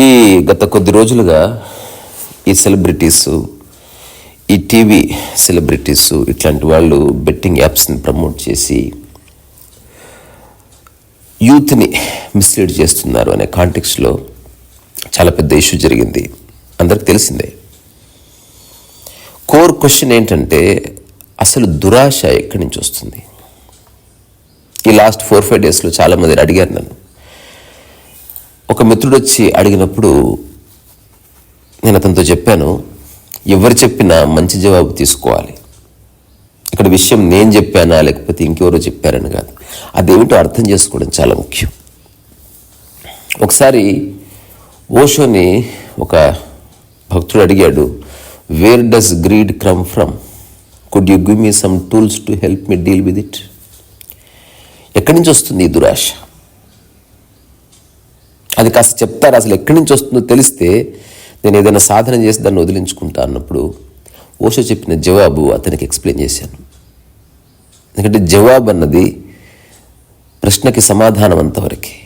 ఈ గత కొద్ది రోజులుగా ఈ సెలబ్రిటీస్ ఈ టీవీ సెలబ్రిటీస్ ఇట్లాంటి వాళ్ళు బెట్టింగ్ యాప్స్ని ప్రమోట్ చేసి యూత్ని మిస్లీడ్ చేస్తున్నారు అనే కాంటెక్స్లో చాలా పెద్ద ఇష్యూ జరిగింది. అందరికి తెలిసిందే. కోర్ క్వశ్చన్ ఏంటంటే అసలు దురాశ ఎక్కడి నుంచి వస్తుంది? ఈ లాస్ట్ ఫోర్ ఫైవ్ డేస్లో చాలామంది అడిగారు నన్ను. ఒక మిత్రుడు వచ్చి అడిగినప్పుడు నేను అతనితో చెప్పాను ఎవరు చెప్పినా మంచి జవాబు తీసుకోవాలి. ఇక్కడ విషయం నేను చెప్పానా లేకపోతే ఇంకెవరో చెప్పారని కాదు. అదేమిటో అర్థం చేసుకోవడం చాలా ముఖ్యం. ఒకసారి ఓషోని ఒక భక్తుడు అడిగాడు where does greed come from could you give me some tools to help me deal with it ఎక్కడి నుంచి వస్తుంది ఈ దురాశ? అది కాస్త చెప్తారు? అసలు ఎక్కడి నుంచి వస్తుందో తెలిస్తే నేను ఏదైనా సాధన చేసి దాన్ని వదిలించుకుంటా అన్నప్పుడు ఓషో చెప్పిన జవాబు అతనికి ఎక్స్ప్లెయిన్ చేశాను. ఎందుకంటే జవాబు అన్నది ప్రశ్నకి సమాధానం అంతవరకే.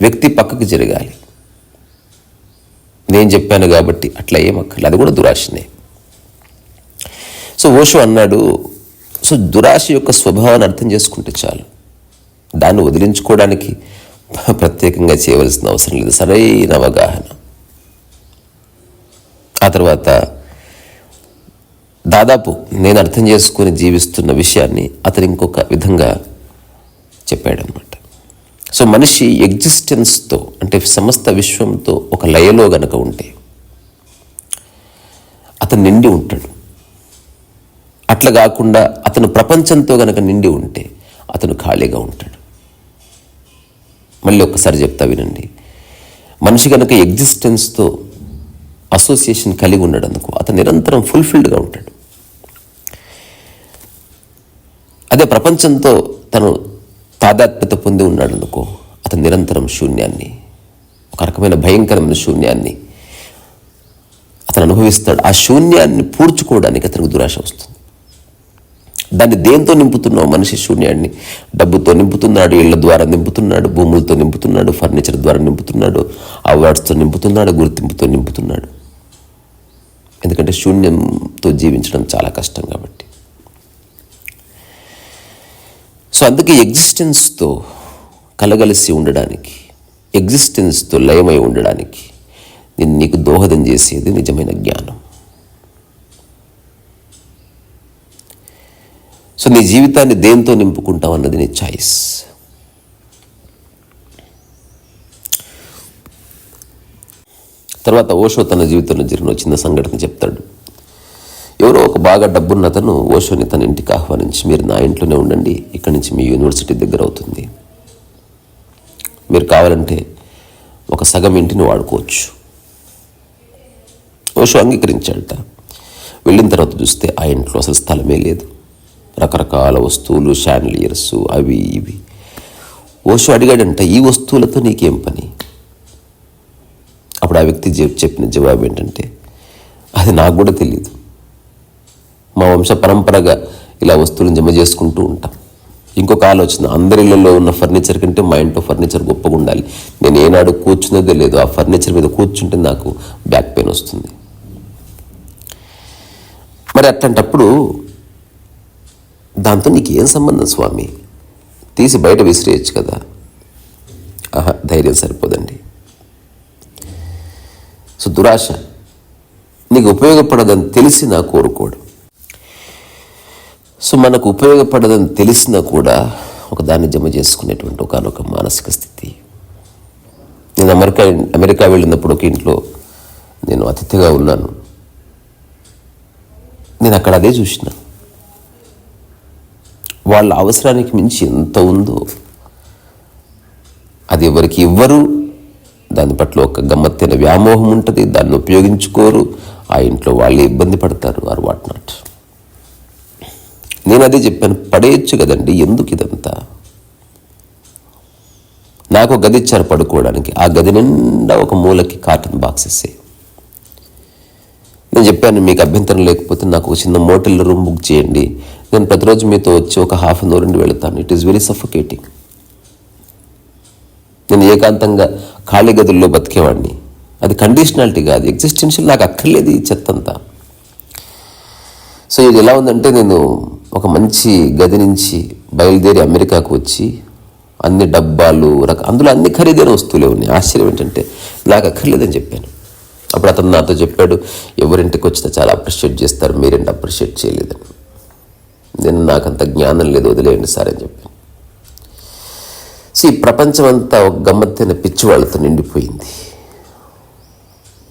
వ్యక్తి పక్కకి జరగాలి. నేను చెప్పాను కాబట్టి అట్లా ఏమక్కర్లేదు అది కూడా దురాశనే. సో ఓషో అన్నాడు సో దురాశ యొక్క స్వభావాన్ని అర్థం చేసుకుంటే చాలు. దాన్ని వదిలించుకోవడానికి ప్రత్యేకంగా చేయవలసిన అవసరం లేదు. సరైన అవగాహన. ఆ తర్వాత దాదాపు నేను అర్థం చేసుకుని జీవిస్తున్న విషయాన్ని అతను ఇంకొక విధంగా చెప్పాడనమాట సో మనిషి ఎగ్జిస్టెన్స్తో అంటే సమస్త విశ్వంతో ఒక లయలో గనక ఉంటే అతను నిండి ఉంటాడు. అట్లా కాకుండా అతను ప్రపంచంతో గనక నిండి ఉంటే అతను ఖాళీగా ఉంటాడు. మళ్ళీ ఒక్కసారి చెప్తా వినండి. మనిషి కనుక ఎగ్జిస్టెన్స్తో అసోసియేషన్ కలిగి ఉన్నాడు అందుకు అతను నిరంతరం ఫుల్ఫిల్డ్గా ఉంటాడు. అదే ప్రపంచంతో తను తాదాత్మ్యత పొంది ఉన్నాడు అనుకో అతను నిరంతరం శూన్యాన్ని ఒక రకమైన భయంకరమైన శూన్యాన్ని అతను అనుభవిస్తాడు. ఆ శూన్యాన్ని పూడ్చుకోవడానికి అతనికి దురాశ వస్తుంది. దాన్ని దేంతో నింపుతున్నావు మనిషి శూన్యాన్ని? డబ్బుతో నింపుతున్నాడు ఇళ్ళ ద్వారా నింపుతున్నాడు భూములతో నింపుతున్నాడు ఫర్నిచర్ ద్వారా నింపుతున్నాడు అవార్డ్స్తో నింపుతున్నాడు గుర్తింపుతో నింపుతున్నాడు. ఎందుకంటే శూన్యంతో జీవించడం చాలా కష్టం కాబట్టి. సో అందుకే ఎగ్జిస్టెన్స్తో కలగలిసి ఉండడానికి ఎగ్జిస్టెన్స్తో లయమై ఉండడానికి నేను నీకు దోహదం చేసేది నిజమైన జ్ఞానం. సో నీ జీవితాన్ని దేంతో నింపుకుంటావు అన్నది నీ చాయిస్ తర్వాత ఓషో తన జీవితంలో జరిగిన చిన్న సంఘటన చెప్తాడు. ఎవరో ఒక బాగా డబ్బున్న అతను ఓషోని తన ఇంటికి ఆహ్వానించి మీరు నా ఇంట్లోనే ఉండండి ఇక్కడి నుంచి మీ యూనివర్సిటీ దగ్గర అవుతుంది. మీరు కావాలంటే ఒక సగం ఇంటిని వాడుకోవచ్చు. ఓషో అంగీకరించాడట. వెళ్ళిన తర్వాత చూస్తే ఆ ఇంట్లో అసలు స్థలమే లేదు. రకరకాల వస్తువులు షాండ్లియర్స్ అవి ఇవి. ఓషో అడిగాడంట ఈ వస్తువులతో నీకేం పని? అప్పుడు ఆ వ్యక్తి చెప్పిన జవాబు ఏంటంటే అది నాకు కూడా తెలియదు మా వంశ పరంపరగా ఇలా వస్తువులను జమ చేసుకుంటూ ఉంటాం. ఇంకొక ఆలోచన అందరి ఇళ్ళలో ఉన్న ఫర్నిచర్ కంటే మా ఇంట్లో ఫర్నిచర్ గొప్పగా ఉండాలి. నేను ఏనాడు కూర్చున్నదో తెలియదు ఆ ఫర్నిచర్ మీద కూర్చుంటే నాకు బ్యాక్ పెయిన్ వస్తుంది. మరి అట్లాంటప్పుడు దాంతో నీకు ఏం సంబంధం స్వామి? తీసి బయట విసిరేయచ్చు కదా. ఆహా ధైర్యం సరిపోదండి. సో దురాశ. నీకు ఉపయోగపడదని తెలిసి నా కోరుకోడు. సో మనకు ఉపయోగపడదని తెలిసినా కూడా ఒక దాన్ని జమ చేసుకునేటువంటి ఒకనొక మానసిక స్థితి. నేను అమెరికా అమెరికా వెళ్ళినప్పుడు ఒక ఇంట్లో నేను అతిథిగా ఉన్నాను. నేను అక్కడ అదే చూసినాను వాళ్ళ అవసరానికి మించి ఎంత ఉందో అది ఎవరికి ఇవ్వరు. దాని పట్ల ఒక గమ్మత్తైన వ్యామోహం ఉంటుంది. దాన్ని ఉపయోగించుకోరు. ఆ ఇంట్లో వాళ్ళే ఇబ్బంది పడతారు. Or what not. నేను అదే చెప్పాను. పడేయచ్చు కదండి. ఎందుకు ఇదంతా? నాకు గది ఇచ్చారు పడుకోవడానికి. ఆ గది నిండా ఒక మూలకి కార్టన్ బాక్సెస్ నేను చెప్పాను మీకు అభ్యంతరం లేకపోతే నాకు ఒక చిన్న మోటల్ రూమ్ బుక్ చేయండి. నేను ప్రతిరోజు మీతో వచ్చి ఒక హాఫ్ అన్ అవర్ నుండి వెళుతాను. ఇట్ ఈస్ వెరీ సఫోకేటింగ్ నేను ఏకాంతంగా ఖాళీ గదుల్లో బతికేవాడిని. అది కండిషనాలిటీ కాదు. ఎగ్జిస్టెన్షియల్ నాకు అక్కర్లేదు ఈ చెత్త అంతా సో ఇది ఎలా ఉందంటే నేను ఒక మంచి గది నుంచి బయలుదేరి అమెరికాకు వచ్చి అన్ని డబ్బాలు రక అందులో అన్ని ఖరీదైన వస్తువులే ఉన్నాయి. ఆశ్చర్యం ఏంటంటే నాకు అక్కర్లేదని చెప్పాను. అప్పుడు అతను నాతో చెప్పాడు ఎవరింటికి వచ్చినా చాలా అప్రిషియేట్ చేస్తారు మీరేంటి అప్రిషియేట్ చేయలేదని నేను నాకు అంత జ్ఞానం లేదు వదిలేయండి సార్ అని చెప్పాను సో ఈ ప్రపంచం అంతా ఒక గమ్మత్తైన పిచ్చి వాళ్ళతో నిండిపోయింది.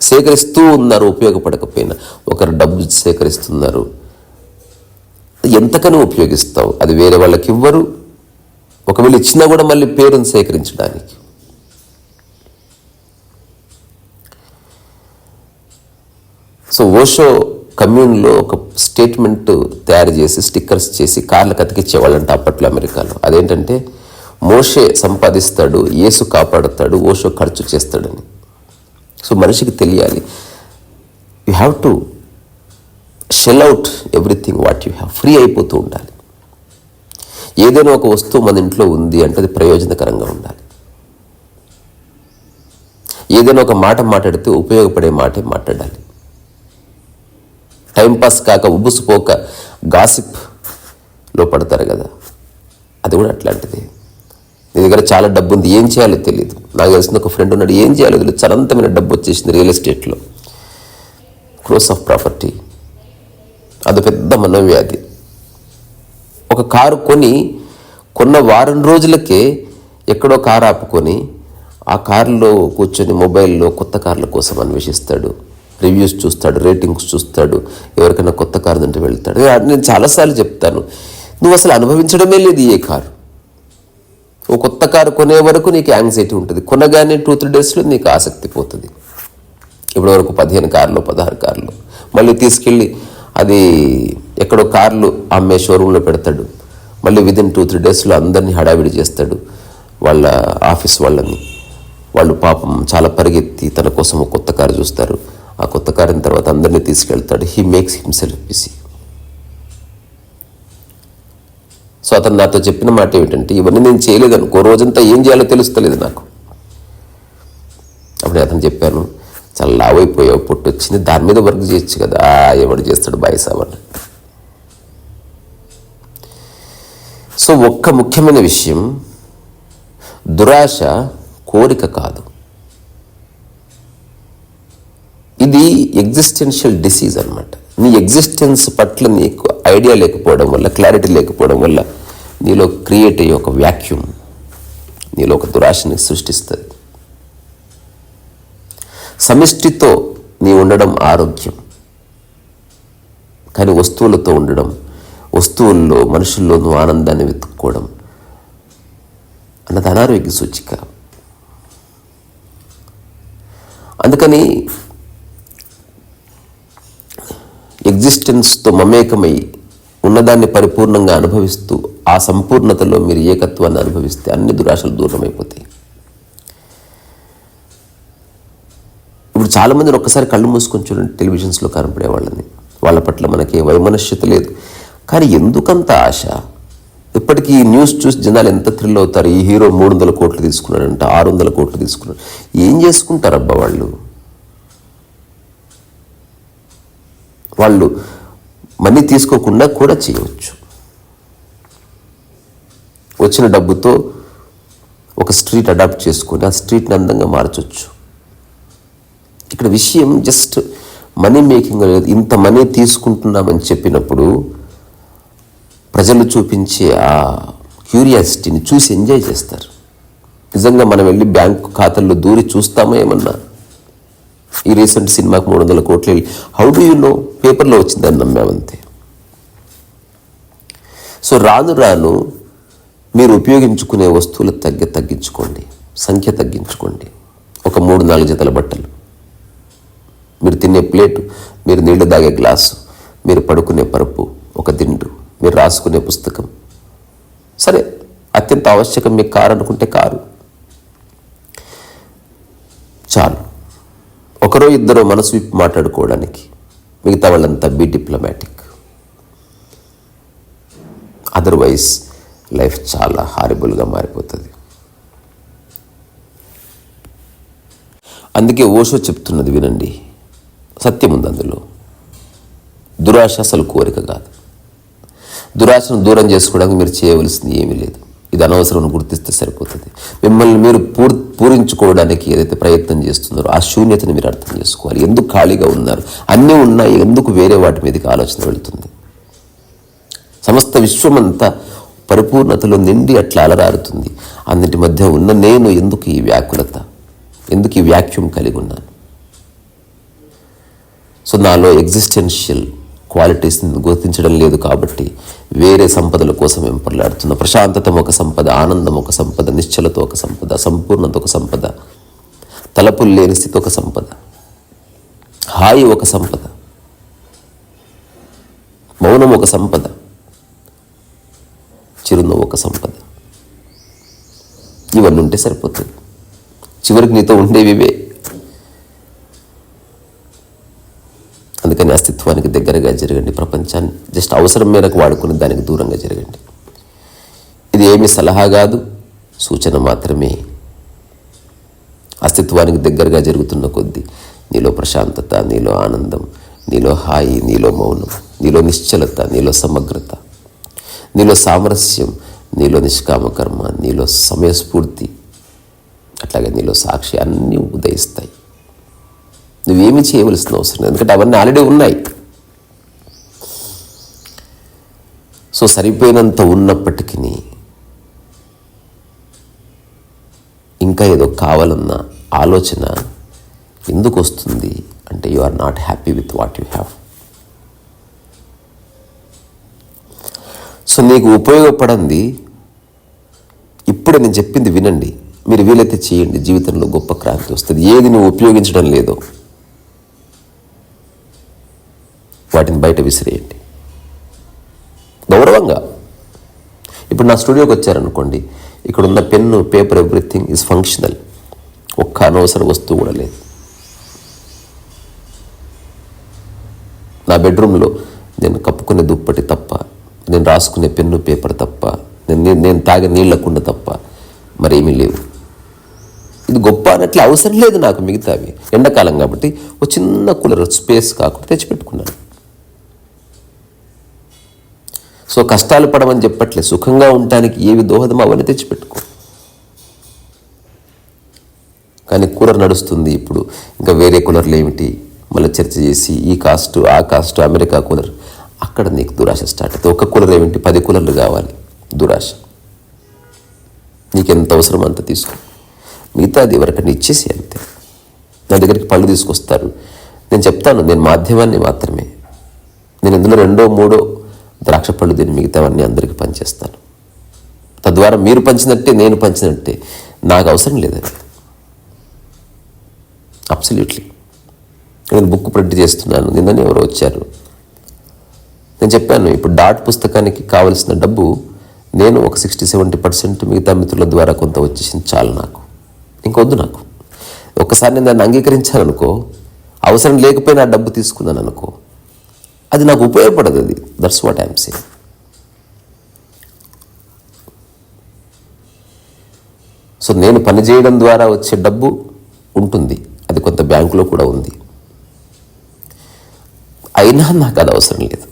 సేకరిస్తూ ఉన్నారు ఉపయోగపడకపోయినా. ఒకరు డబ్బు సేకరిస్తున్నారు. ఎంతకనో ఉపయోగిస్తావు? అది వేరే వాళ్ళకి ఇవ్వరు. ఒకవేళ ఇచ్చినా కూడా మళ్ళీ పేరును సేకరించడానికి. సో ఓషో కమ్యూన్లో ఒక స్టేట్మెంట్ తయారు చేసి స్టిక్కర్స్ చేసి కార్లకు అతికిచ్చేవాళ్ళంట అప్పట్లో అమెరికాలో. అదేంటంటే మోషే సంపాదిస్తాడు యేసు కాపాడుతాడు ఓషో ఖర్చు చేస్తాడని. సో మనిషికి తెలియాలి. You have to shell out everything what you have free అయిపోతూ ఉండాలి. ఏదైనా ఒక వస్తువు మన ఇంట్లో ఉంది అంటే అది ప్రయోజనకరంగా ఉండాలి. ఏదైనా ఒక మాట మాట్లాడితే ఉపయోగపడే మాటే మాట్లాడాలి. టైంపాస్ కాక ఉబ్బుసుపోక గాసిప్లో పడతారు కదా. అది కూడా అట్లాంటిది. నీ దగ్గర చాలా డబ్బు ఉంది ఏం చేయాలో తెలియదు నాకు తెలిసిన ఒక ఫ్రెండ్ ఉన్నాడు ఏం చేయాలో తెలియదు చరంతమైన డబ్బు వచ్చేసింది రియల్ ఎస్టేట్లో. Close of property. అది పెద్ద మనోవ్యాధి. ఒక కారు కొని కొన్న వారం రోజులకే ఎక్కడో కారు ఆపుకొని ఆ కారులో కూర్చొని మొబైల్లో కొత్త కార్ల కోసం అన్వేషిస్తాడు. రివ్యూస్ చూస్తాడు రేటింగ్స్ చూస్తాడు ఎవరికైనా కొత్త కారు ఉంటే వెళ్తాడు. నేను చాలాసార్లు చెప్తాను నువ్వు అసలు అనుభవించడమే లేదు ఏ కారు. ఓ కొత్త కారు కొనే వరకు నీకు యాంగ్జైటీ ఉంటుంది. కొనగానే టూ త్రీ డేస్లో నీకు ఆసక్తి పోతుంది. ఇప్పటి వరకు పదిహేను కార్లు పదహారు కార్లు. మళ్ళీ తీసుకెళ్ళి అది ఎక్కడో కార్లు అమ్మే షోరూంలో పెడతాడు. మళ్ళీ విదిన్ టూ త్రీ డేస్లో అందరినీ హడావిడి చేస్తాడు వాళ్ళ ఆఫీస్ వాళ్ళని. వాళ్ళు పాపం చాలా పరిగెత్తి తన కోసం కొత్త కారు చూస్తారు. కార్యం తర్వాత అందరినీ తీసుకెళ్తాడు. He makes himself busy so అతను నాతో చెప్పిన మాట ఏమిటంటే ఇవన్నీ నేను చేయలేదు ఒక రోజంతా ఏం చేయాలో తెలుస్తలేదు నాకు. అప్పుడు అతను చెప్పాను చాలా లావ్ అయిపోయావు పొట్టు వచ్చింది దాని మీద వర్క్ చేయొచ్చు కదా. ఆ, ఎవడు చేస్తాడు బాయ్ సో ఒక్క ముఖ్యమైన విషయం దురాశ కోరిక కాదు. ఇది ఎగ్జిస్టెన్షియల్ డిసీజ్ అనమాట నీ ఎగ్జిస్టెన్స్ పట్ల నీకు ఐడియా లేకపోవడం వల్ల క్లారిటీ లేకపోవడం వల్ల నీలో క్రియేట్ అయ్యే ఒక వ్యాక్యూమ్ నీలో ఒక దురాశని సృష్టిస్తుంది. సమిష్టితో నీ ఉండడం ఆరోగ్యం. కానీ వస్తువులతో ఉండడం వస్తువుల్లో మనుషుల్లో నువ్వు ఆనందాన్ని వెతుక్కోవడం అన్నది అనారోగ్య సూచిక. అందుకని ఎగ్జిస్టెన్స్తో మమేకమై ఉన్నదాన్ని పరిపూర్ణంగా అనుభవిస్తూ ఆ సంపూర్ణతలో మీరు ఏకత్వాన్ని అనుభవిస్తే అన్ని దురాశలు దూరం అయిపోతాయి ఇప్పుడు చాలామందిని ఒక్కసారి కళ్ళు మూసుకొని చూడండి టెలివిజన్స్లో కనపడే వాళ్ళని. వాళ్ళ పట్ల మనకి వైమనస్యత లేదు. కానీ ఎందుకంత ఆశ? ఇప్పటికీ ఈ న్యూస్ చూసి జనాలు ఎంత థ్రిల్ అవుతారు? ఈ హీరో మూడు వందల కోట్లు తీసుకున్నాడంట ఆరు వందల కోట్లు తీసుకున్నాడు. ఏం చేసుకుంటారబ్బా వాళ్ళు? వాళ్ళు మనీ తీసుకోకుండా కూడా చేయవచ్చు. వచ్చిన డబ్బుతో ఒక స్ట్రీట్ అడాప్ట్ చేసుకొని ఆ స్ట్రీట్ని అందంగా మార్చవచ్చు ఇక్కడ విషయం జస్ట్ మనీ మేకింగ్ లేదు ఇంత మనీ తీసుకుంటున్నామని చెప్పినప్పుడు ప్రజలు చూపించే ఆ క్యూరియాసిటీని చూసి ఎంజాయ్ చేస్తారు. నిజంగా మనం వెళ్ళి బ్యాంకు ఖాతాల్లో దూరి చూస్తామో ఏమన్నా? ఈ రీసెంట్ సినిమాకి మూడు వందల కోట్లు హౌ డూ యూ నో పేపర్లో వచ్చిందని నమ్మామంతే సో రాను రాను మీరు ఉపయోగించుకునే వస్తువులు తగ్గ తగ్గించుకోండి సంఖ్య తగ్గించుకోండి. ఒక మూడు నాలుగు జతల బట్టలు. మీరు తినే ప్లేటు మీరు నీళ్ళు తాగే గ్లాసు మీరు పడుకునే పరుపు ఒక దిండు మీరు రాసుకునే పుస్తకం. సరే అత్యంత ఆవశ్యకం మీకు కారు అనుకుంటే కారు. చాలు. ఒకరో ఇద్దరో మనసు విప్పి మాట్లాడుకోవడానికి మిగతా వాళ్ళంతా బీ డిప్లొమాటిక్. అదర్వైజ్ లైఫ్ చాలా హారిబుల్గా మారిపోతుంది. అందుకే ఓషో చెప్తున్నది వినండి. సత్యం ఉంది అందులో. దురాశ అసలు కోరిక కాదు. దురాశను దూరం చేసుకోవడానికి మీరు చేయవలసింది ఏమీ లేదు. ఇది అనవసరం గుర్తిస్తే సరిపోతుంది. మిమ్మల్ని మీరు పూర్ పూరించుకోవడానికి ఏదైతే ప్రయత్నం చేస్తున్నారో ఆ శూన్యతను మీరు అర్థం చేసుకోవాలి. ఎందుకు ఖాళీగా ఉన్నారు? అన్నీ ఉన్నాయి ఎందుకు వేరే వాటి మీదకి ఆలోచన వెళుతుంది? సమస్త విశ్వమంతా పరిపూర్ణతలో నిండి అట్లా అలరారుతుంది. అన్నిటి మధ్య ఉన్న నేను ఎందుకు ఈ వ్యాకులత? ఎందుకు ఈ వ్యాక్యూమ్ కలిగి ఉన్నాను? సో నాలో ఎగ్జిస్టెన్షియల్ క్వాలిటీస్ని గుర్తించడం లేదు కాబట్టి వేరే సంపదల కోసం వెంపర్లాడుతున్న ప్రశాంతత ఒక సంపద ఆనందం ఒక సంపద నిశ్చలత ఒక సంపద సంపూర్ణత ఒక సంపద తలపులు లేని స్థితి ఒక సంపద హాయి ఒక సంపద మౌనం ఒక సంపద చిరునవ్వు ఒక సంపద. ఇవన్నీ ఉంటే సరిపోతుంది. చివరికి నీతో ఉండేవి అతని అస్తిత్వానికి దగ్గరగా జరగండి. ప్రపంచాన్ని జస్ట్ అవసరం మేరకు వాడుకుని దానికి దూరంగా జరగండి. ఇది ఏమి సలహా కాదు సూచన మాత్రమే. అస్తిత్వానికి దగ్గరగా జరుగుతున్న కొద్దీ నీలో ప్రశాంతత నీలో ఆనందం నీలో హాయి నీలో మౌనం నీలో నిశ్చలత నీలో సమగ్రత నీలో సామరస్యం నీలో నిష్కామకర్మ నీలో సమయస్ఫూర్తి అట్లాగే నీలో సాక్షి అన్నీ ఉదయిస్తాయి. నువ్వేమి చేయవలసిన అవసరం లేదు. ఎందుకంటే అవన్నీ ఆల్రెడీ ఉన్నాయి. సో సరిపోయినంత ఉన్నప్పటికీ ఇంకా ఏదో కావాలన్న ఆలోచన ఎందుకు వస్తుంది అంటే you are not happy with what you have so నీకు ఉపయోగపడంది ఇప్పుడే నేను చెప్పింది వినండి. మీరు వీలైతే చేయండి. జీవితంలో గొప్ప క్రాంతి వస్తుంది. ఏది నువ్వు ఉపయోగించడం లేదో. వాటిని బయట విసిరేయండి. గౌరవంగా. ఇప్పుడు నా స్టూడియోకి వచ్చారనుకోండి ఇక్కడ ఉన్న pen paper everything is functional ఒక్క అనవసర వస్తువు కూడా లేదు. నా బెడ్రూమ్లో నేను కప్పుకునే దుప్పటి తప్ప నేను రాసుకునే పెన్ను పేపర్ తప్ప నేను నేను- తాగే నీళ్ళకుండ తప్ప మరేమీ లేవు. ఇది గొప్ప అన్నట్లు అవసరం లేదు నాకు మిగతావి. ఎండాకాలం కాబట్టి ఒక చిన్న కూలర్ స్పేస్ కాకుండా తెచ్చిపెట్టుకున్నాను. సో కష్టాలు పడమని చెప్పట్లే సుఖంగా ఉండటానికి ఏవి దోహదం అవన్నీ తెచ్చిపెట్టుకో. కానీ కూలర్ నడుస్తుంది ఇప్పుడు. ఇంకా వేరే కూలర్లు ఏమిటి? మళ్ళీ చర్చ చేసి ఈ కాస్ట్ ఆ కాస్ట్ అమెరికా కూలర్. అక్కడ నీకు దురాశ స్టార్ట్ అవుతుంది. ఒక కూలర్ ఏమిటి? పది కూలర్లు కావాలి. దురాశ. నీకు ఎంత అవసరం అంత తీసుకో. మిగతా అది ఎవరికైనా ఇచ్చేసి అంతే. నా దగ్గరికి పళ్ళు తీసుకొస్తారు. నేను చెప్తాను నేను మాధ్యమాన్ని మాత్రమే. నేను ఇందులో రెండో మూడో ద్రాక్ష పళ్ళు తిని మిగతావన్నీ అందరికీ పనిచేస్తాను తద్వారా మీరు పంచినట్టే నేను పంచినట్టే. నాకు అవసరం లేదని అబ్సల్యూట్లీ నేను బుక్ ప్రింట్ చేస్తున్నాను. నిన్ననే ఎవరో వచ్చారు. నేను చెప్పాను ఇప్పుడు డాట్ పుస్తకానికి కావలసిన డబ్బు నేను ఒక సిక్స్టీ సెవెంటీ పర్సెంట్ మిగతా మిత్రుల ద్వారా కొంత వచ్చేసింది. చాలు నాకు. ఇంకొద్దు నాకు. ఒక్కసారి నేను దాన్ని అంగీకరించాను అనుకో అవసరం లేకపోయినా డబ్బు తీసుకున్నాను అనుకో అది నాకు ఉపయోగపడదు అది. That's what I'm say so నేను పని చేయడం ద్వారా వచ్చే డబ్బు ఉంటుంది. అది కొంత బ్యాంకులో కూడా ఉంది. అయినా నాకు అది అవసరం లేదు.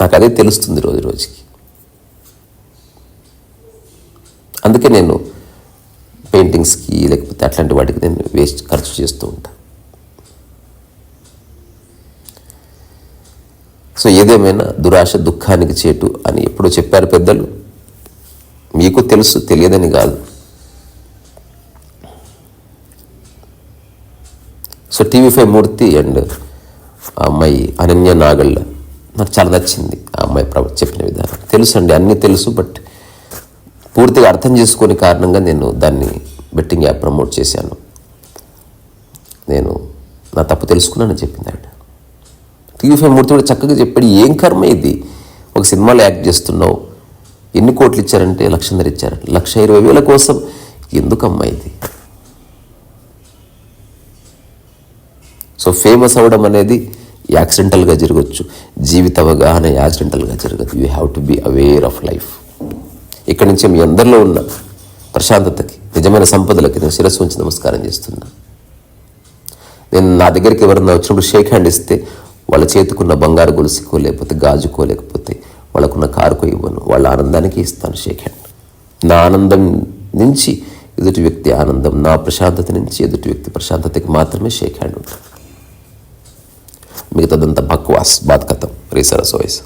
నాకు అదే తెలుస్తుంది రోజు రోజుకి. అందుకే నేను పెయింటింగ్స్కి లేకపోతే అట్లాంటి వాటికి నేను వేస్ట్ ఖర్చు చేస్తూ ఉంటాను సో ఏదేమైనా దురాశ దుఃఖానికి చేటు అని ఎప్పుడో చెప్పారు పెద్దలు. మీకు తెలుసు తెలియదని కాదు. So TV five Murthy and ఆ అమ్మాయి అనన్య నాగళ్ళ. నాకు చాలా నచ్చింది ఆ అమ్మాయి ప్ర- చెప్పిన విధానం. తెలుసు అండి అన్నీ తెలుసు బట్ పూర్తిగా అర్థం చేసుకునే కారణంగా నేను దాన్ని బెట్టింగ్ యాప్ ప్రమోట్ చేశాను. నేను నా తప్పు తెలుసుకున్నానని చెప్పింది ఆవిడ మూర్తి కూడా చక్కగా చెప్పాడు ఏం కర్మ ఇది? ఒక సినిమాలో యాక్ట్ చేస్తున్నావు. ఎన్ని కోట్లు ఇచ్చారంటే లక్షన్నర ఇచ్చారు. లక్ష ఇరవై వేల కోసం. ఎందుకమ్మా ఇది? సో ఫేమస్ అవ్వడం అనేది యాక్సిడెంటల్గా జరగచ్చు. జీవిత అవగాహన యాక్సిడెంటల్గా జరగదు. You have to be aware of life ఇక్కడి నుంచి మీ అందరిలో ఉన్న ప్రశాంతతకి నిజమైన సంపదలకి నేను శిరస్సు ఉంచి నమస్కారం చేస్తున్నా. నేను నా దగ్గరికి ఎవరన్నా వచ్చినప్పుడు షేక్ హ్యాండ్ ఇస్తే వాళ్ళ చేతికున్న బంగారు గొలుసుకో లేకపోతే గాజుకో లేకపోతే వాళ్ళకున్న కారుకో ఇవ్వను. వాళ్ళ ఆనందానికి ఇస్తాను షేక్ హ్యాండ్ నా ఆనందం నుంచి ఎదుటి వ్యక్తి ఆనందం నా ప్రశాంతత నుంచి ఎదుటి వ్యక్తి ప్రశాంతతకి మాత్రమే షేక్ హ్యాండ్ ఉంటుంది. మిగతాదంతా బక్వాస్ బాధకథం రీసరస్ వాయిస్